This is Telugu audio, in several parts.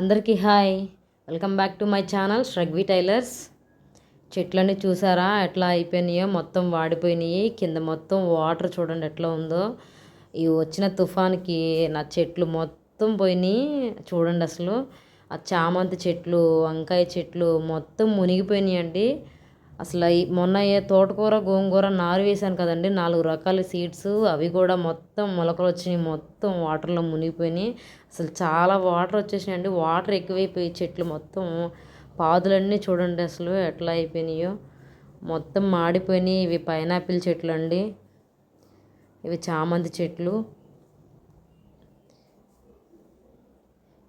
అందరికీ hi. Welcome back to my channel Sragvi Tailors. చెట్లన్నీ చూసారా? ఎట్లా అయిపోయినాయో? మొత్తం వాడిపోయినాయి. కింద మొత్తం వాటర్ చూడండి ఎట్లా ఉందో. ఈ వచ్చిన తుఫాన్కి నా చెట్లు మొత్తం పోయినాయి. చూడండి అసలు. ఆ చామంతి చెట్లు వంకాయ చెట్లు మొత్తం మునిగిపోయినాయండి. అసలు మొన్న ఏ తోటకూర గోంగూర నారు వేశాను కదండి. నాలుగు రకాల సీడ్స్ అవి కూడా మొత్తం మొలకలు వచ్చినాయి. మొత్తం వాటర్లో మునిగిపోయినాయి. అసలు చాలా వాటర్ వచ్చేసినాయండి. వాటర్ ఎక్కువైపోయి చెట్లు మొత్తం పాదులన్నీ చూడండి అసలు ఎట్లా అయిపోయినాయో. మొత్తం మాడిపోయినాయి. ఇవి పైనాపిల్ చెట్లు అండి ఇవి చామంతి చెట్లు.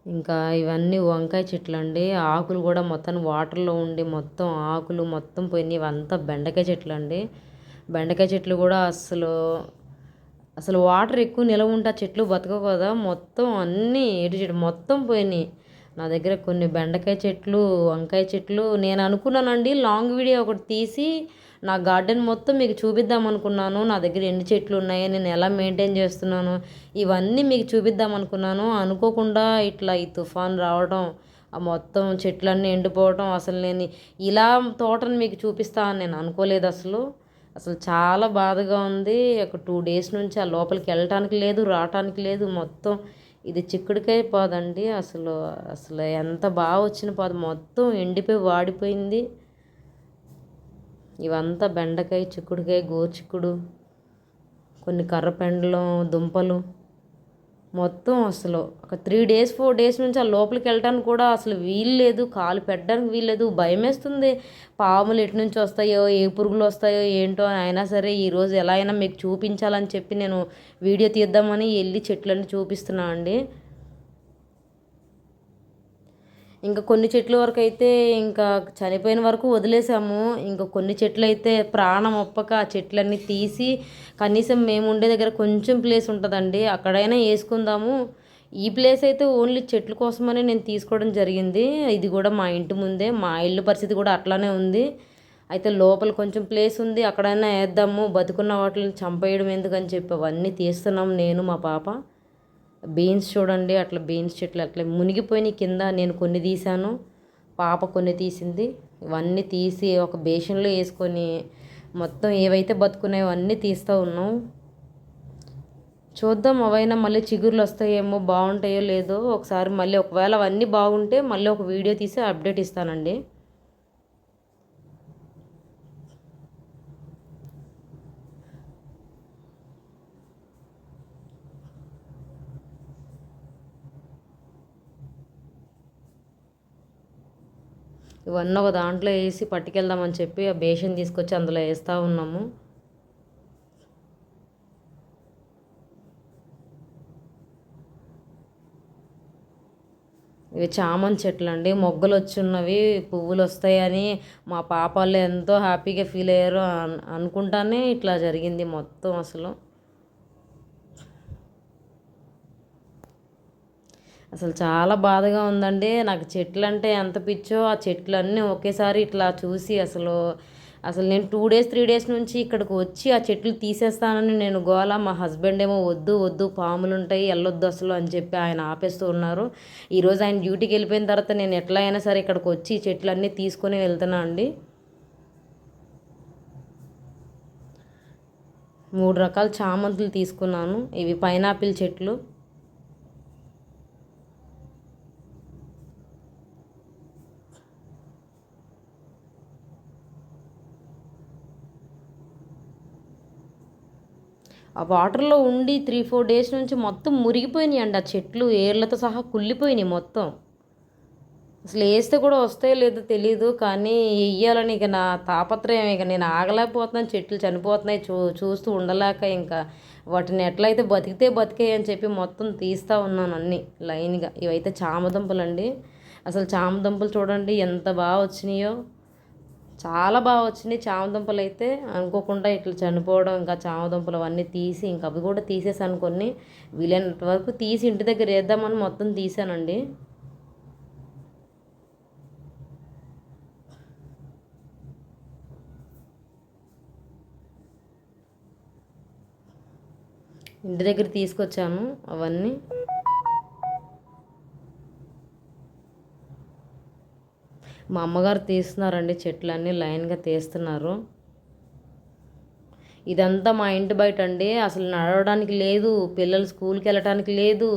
ఇంకా ఇవన్నీ వంకాయ చెట్లు అండి ఆకులు కూడా మొత్తం వాటర్లో ఉండి మొత్తం ఆకులు మొత్తం పోయినాయి. ఇవంతా బెండకాయ చెట్లు అండి బెండకాయ చెట్లు కూడా అసలు అసలు వాటర్ ఎక్కువ నిలవ ఉంటే చెట్లు బతకవు కదా. మొత్తం అన్నీ ఎటు చెట్టు మొత్తం పోయినాయి. నా దగ్గర కొన్ని బెండకాయ చెట్లు వంకాయ చెట్లు. నేను అనుకున్నానండి లాంగ్ వీడియో ఒకటి తీసి నా గార్డెన్ మొత్తం మీకు చూపిద్దాం అనుకున్నాను. నా దగ్గర ఎన్ని చెట్లు ఉన్నాయి నేను ఎలా మెయింటైన్ చేస్తున్నాను ఇవన్నీ మీకు చూపిద్దాం అనుకున్నాను. అనుకోకుండా ఇట్లా ఈ తుఫాన్ రావడం ఆ మొత్తం చెట్లన్నీ ఎండిపోవడం అసలు నేను ఇలా తోటను మీకు చూపిస్తా అని నేను అనుకోలేదు అసలు. అసలు చాలా బాధగా ఉంది. ఒక టూ డేస్ నుంచి ఆ లోపలికి వెళ్ళటానికి లేదు రావటానికి లేదు. మొత్తం ఇది చిక్కుడుకాయ పోదండి అసలు అసలు ఎంత బాగా వచ్చిన పాదు. మొత్తం ఎండిపోయి వాడిపోయింది. ఇవంతా బెండకాయ చిక్కుడుకాయ గోచిక్కుడు కొన్ని కర్రపెండలు దుంపలు. మొత్తం అసలు ఒక త్రీ డేస్ ఫోర్ డేస్ నుంచి ఆ లోపలికి వెళ్ళడానికి కూడా అసలు వీలు లేదు. కాలు పెట్టడానికి వీలు లేదు. భయం వేస్తుంది. పాములు ఎటు నుంచి వస్తాయో ఏ పురుగులు వస్తాయో ఏంటో అయినా సరే ఈరోజు ఎలా అయినా మీకు చూపించాలని చెప్పి నేను వీడియో తీద్దామని వెళ్ళి చెట్లన్నీ చూపిస్తున్నాను అండి ఇంకా కొన్ని చెట్ల వరకు అయితే ఇంకా చనిపోయిన వరకు వదిలేసాము. ఇంకా కొన్ని చెట్లు అయితే ప్రాణం ఒప్పక ఆ చెట్లన్నీ తీసి కనీసం మేము ఉండే దగ్గర కొంచెం ప్లేస్ ఉంటుందండి. అక్కడైనా వేసుకుందాము. ఈ ప్లేస్ అయితే ఓన్లీ చెట్ల కోసమని నేను తీసుకోవడం జరిగింది. ఇది కూడా మా ఇంటి ముందే మా ఇల్లు పరిస్థితి కూడా అట్లానే ఉంది. అయితే లోపల కొంచెం ప్లేస్ ఉంది అక్కడైనా వేద్దాము బతుకున్న వాటిని చంపేయడం ఎందుకని చెప్పి అవన్నీ తీస్తున్నాం నేను మా పాప. బీన్స్ చూడండి అట్లా బీన్స్ చెట్లు అట్లా మునిగిపోయినాయి కింద. నేను కొన్ని తీసాను పాప కొన్ని తీసింది. ఇవన్నీ తీసి ఒక బేషన్లో వేసుకొని మొత్తం ఏవైతే బతుకున్నాయో అన్నీ తీస్తూ ఉన్నాం. చూద్దాం అవైనా మళ్ళీ చిగుర్లు వస్తాయేమో బాగుంటాయో లేదో. ఒకసారి మళ్ళీ ఒకవేళ అవన్నీ బాగుంటే మళ్ళీ ఒక వీడియో తీసి అప్డేట్ ఇస్తానండి. ఇవన్నీ ఒక దాంట్లో వేసి పట్టుకెళ్దామని చెప్పి ఆ బేషన్ తీసుకొచ్చి అందులో వేస్తూ ఉన్నాము. ఇవి చామంతి చెట్లు అండి మొగ్గలు వచ్చున్నవి పువ్వులు వస్తాయని మా పాప వాళ్ళు ఎంతో హ్యాపీగా ఫీల్ అయ్యారు అనుకుంటానే ఇట్లా జరిగింది మొత్తం అసలు. అసలు చాలా బాధగా ఉందండి. నాకు చెట్లు అంటే ఎంత పిచ్చో ఆ చెట్లన్నీ ఒకేసారి ఇట్లా చూసి అసలు అసలు నేను టూ డేస్ త్రీ డేస్ నుంచి ఇక్కడికి వచ్చి ఆ చెట్లు తీసేస్తానని నేను గోల మా హస్బెండ్ ఏమో వద్దు వద్దు పాములు ఉంటాయి వెళ్ళొద్దు అసలు అని చెప్పి ఆయన ఆపేస్తూ ఉన్నారు. ఈరోజు ఆయన డ్యూటీకి వెళ్ళిపోయిన తర్వాత నేను ఎట్లా అయినా సరే ఇక్కడికి వచ్చి చెట్లు చెట్లన్నీ తీసుకొని వెళ్తున్నా అండి. మూడు రకాల చామంతులు తీసుకున్నాను. ఇవి పైనాపిల్ చెట్లు. ఆ వాటర్లో ఉండి త్రీ ఫోర్ డేస్ నుంచి మొత్తం మురిగిపోయినాయి అండి. ఆ చెట్లు ఏర్లతో సహా కుళ్ళిపోయినాయి మొత్తం. అసలు వేస్తే కూడా వస్తాయో లేదో తెలియదు కానీ వెయ్యాలని ఇక నా తాపత్రయం ఇక నేను ఆగలేకపోతున్నాను. చెట్లు చనిపోతున్నాయి చూ చూస్తూ ఉండలేక ఇంకా వాటిని ఎట్లయితే బతికితే బతికాయి అని చెప్పి మొత్తం తీస్తూ ఉన్నాను అన్నీ లైన్గా. ఇవైతే చామదుంపలు అండి అసలు చామదుంపలు చూడండి ఎంత బాగా వచ్చినాయో. చాలా బాగా వచ్చినాయి చామదుంపలు అయితే అనుకోకుండా ఇట్లా చనిపోవడం ఇంకా చామదుంపలు అవన్నీ తీసి ఇంకా అవి కూడా తీసేసాను కొన్ని వీలైనంత వరకు తీసి ఇంటి దగ్గర వేద్దామని మొత్తం తీసానండి. ఇంటి దగ్గర తీసుకొచ్చాను అవన్నీ. మా అమ్మగారు తీస్తున్నారండి చెట్లన్నీ లైన్గా తీస్తున్నారు. ఇదంతా మా ఇంటి బయట అండి అసలు నడవడానికి లేదు పిల్లలు స్కూల్కి వెళ్ళటానికి లేదు.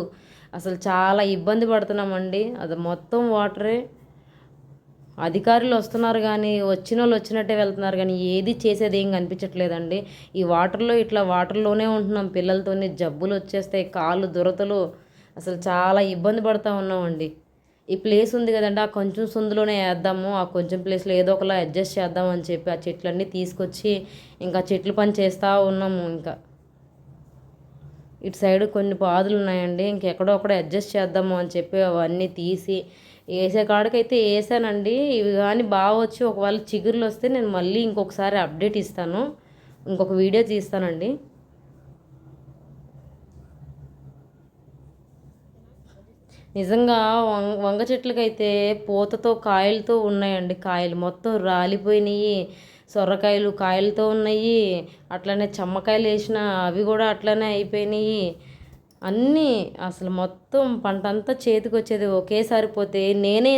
అసలు చాలా ఇబ్బంది పడుతున్నామండి. అది మొత్తం వాటరే. అధికారులు వస్తున్నారు కానీ వచ్చిన వాళ్ళు వచ్చినట్టే వెళ్తున్నారు కానీ ఏది చేసేది ఏం కనిపించట్లేదండి. ఈ వాటర్లో ఇట్లా వాటర్లోనే ఉంటున్నాం. పిల్లలతోనే జబ్బులు వచ్చేస్తాయి కాళ్ళు దురతలు అసలు చాలా ఇబ్బంది పడుతూ ఉన్నామండి. ఈ ప్లేస్ ఉంది కదండి ఆ కొంచెం సందులోనే వేద్దాము ఆ కొంచెం ప్లేస్లో ఏదో ఒకలా అడ్జస్ట్ చేద్దాం అని చెప్పి ఆ చెట్లన్నీ తీసుకొచ్చి ఇంకా చెట్లు పని చేస్తూ ఉన్నాము ఇంకా. ఇటు సైడ్ కొన్ని పాదులు ఉన్నాయండి ఇంకెక్కడో ఒకడ అడ్జస్ట్ చేద్దాము అని చెప్పి అవన్నీ తీసి వేసే కాడికైతే వేసానండి. ఇవి కానీ బాగా వచ్చి ఒకవేళ చిగురులు వస్తే నేను మళ్ళీ ఇంకొకసారి అప్డేట్ ఇస్తాను ఇంకొక వీడియో తీస్తానండి. నిజంగా వంగ వంగ చెట్లకైతే పూతతో కాయలతో ఉన్నాయండి కాయలు. మొత్తం రాలిపోయినాయి. సొరకాయలు కాయలతో ఉన్నాయి. అట్లనే చమ్మకాయలు వేసిన అవి కూడా అట్లనే అయిపోయినాయి. అన్నీ అసలు మొత్తం పంట అంతా చేతికి వచ్చేది ఒకేసారి పోతే నేనే